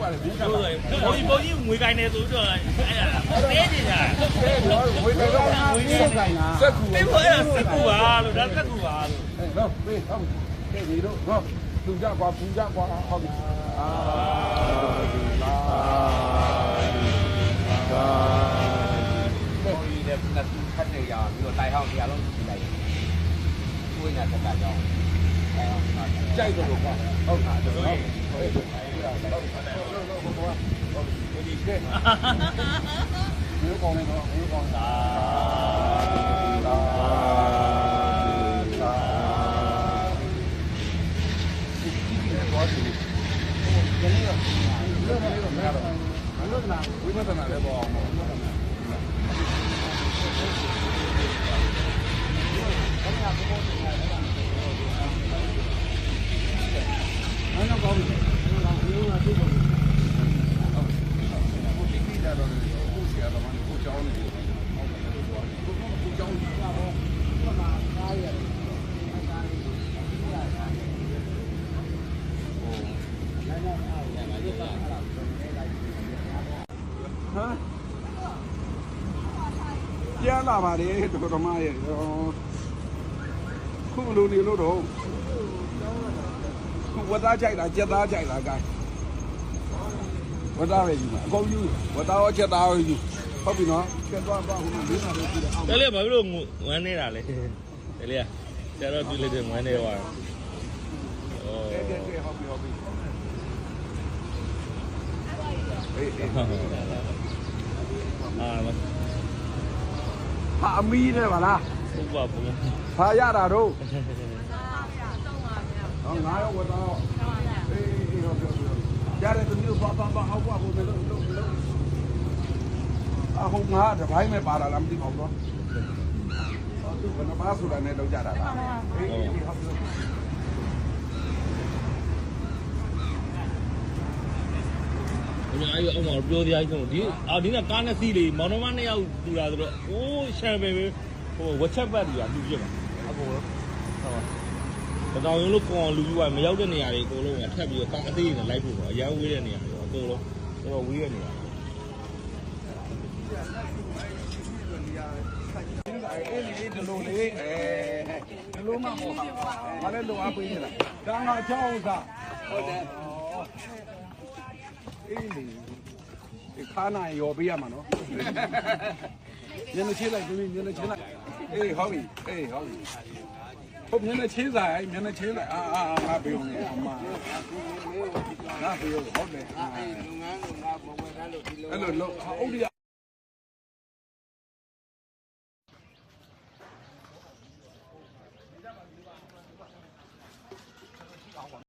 ဟုတ်ပါလေဘူးကဆိုပါတော့ဘုန်းကြီးဘုန်းကြီးငွေကိုင်းနေဆိုတော့အဲ့ဒါတဲနေတာကဲတော့ဝေးတော့ဝေးနေဆိုင်လားစက်ကူဒီဘယ်စကူပါလို့ဒါစကူပါလို့အဲတော့ဝေးဟုတ်ကဲဒီတော့ဟောလူကြကွာပူကြကွာဟုတ်ပြီ ဟုတ်ဒီကဲဒီကောင်းနေတော့ဒီကောင်းတာဝိမဒနာလည်းပေါ့အဲ့တော့ကောင်းပြီ။ဟုတ်လားဒီလိုလားဒီလို။ဟုတ်။ကိုတိတိလာတော့ကိုဆရာတော်ကကိုကြောင်းနေတယ်။ဟုတ်ကဲ့။ကိုကြောင်းကြီးတာတော့ဘာမှကားရ ဟမ်ပြန်လာပါလေတော်တော်မရဲ့ခုလိုနေလို့တော့ဝတ်သားကြိုက်တာကြက်သားကြိုက်တာကဲဝတ်သားပဲယူမှာအကုန်ယူဝတ်သားရောကြက်သားရောယူဟုတ်ပြီနော်ကြက်သွားသွားဟိုမှာလေးနာလေးကြည့်တယ်အောင်တဲလေးဘာဖြစ်လို့ဝမ်းနေတာလဲတဲလေးကကျတော့တွေ့လိုက်တယ်ဝမ်းနေသွားဩကဲကဲကဲဟုတ်ပြီဟုတ်ပြီအေးအေး အာမ ဟာအမီးနဲ့ပါလားဟုတ်ပါဘူးဖာရတာတော့ဟောငါရောဝတ်သားရောအေးအေးဟုတ်ပြီဟုတ်ပြီရတယ်သူမျိုးပါပါပါဟောက်ပါဘုံလုံးလုံးလုံးအဟိုငါတပိုင်းမဲ့ပါလာလားမသိပါဘူးနော်ဟောသူဘယ်နှပါဆိုတာနဲ့လောက်ကြတာလားအေးအေးဟုတ်ပြီ များကြီးအောင်မပြောတရားကြီးဆုံးဒီအာဒီကကားနဲ့စီးလေးမောင်နှမနှစ်ယောက်တူတာဆိုတော့အိုးရှမ်းပဲဟိုဝက်ချက်ဘတ်တွေကလူပြစ်ပါအကုန်လုံးဟုတ်ပါတောင်ရုံးလို့ကောင်းလူပြပါမရောက်တဲ့နေရာတွေအကုန်လုံးကထပ်ပြီးတော့ကားအသေးနဲ့လိုက်ဖို့ပေါ့အရန်ဝေးတဲ့နေရာတွေအကုန်လုံးတော်တော်ဝေးတဲ့နေရာအေးလေဒီလိုလေအဲဒီလိုမှမဟုတ်ဘူး။ဘာလဲလိုအပ်ပေးနေတာ။ဒါငါချောင်းစားဟုတ်တယ်။ အေးလေဒီခါနိုင်ရောပေးရမှာနော်။ညနေချင်းလိုက်ဒီညနေချင်းလိုက်အေးဟုတ်ပြီအေးဟုတ်ပြီဟုတ်ညနေချင်းစားညနေချင်းလိုက်အာအာငါပေးအောင်လေအမငါပေးအောင်ဟုတ်တယ်အေးလုပ်ငန်းလုပ်ငါမဝင်ရလို့ဒီလိုအဲ့လိုလို့အုတ်ရ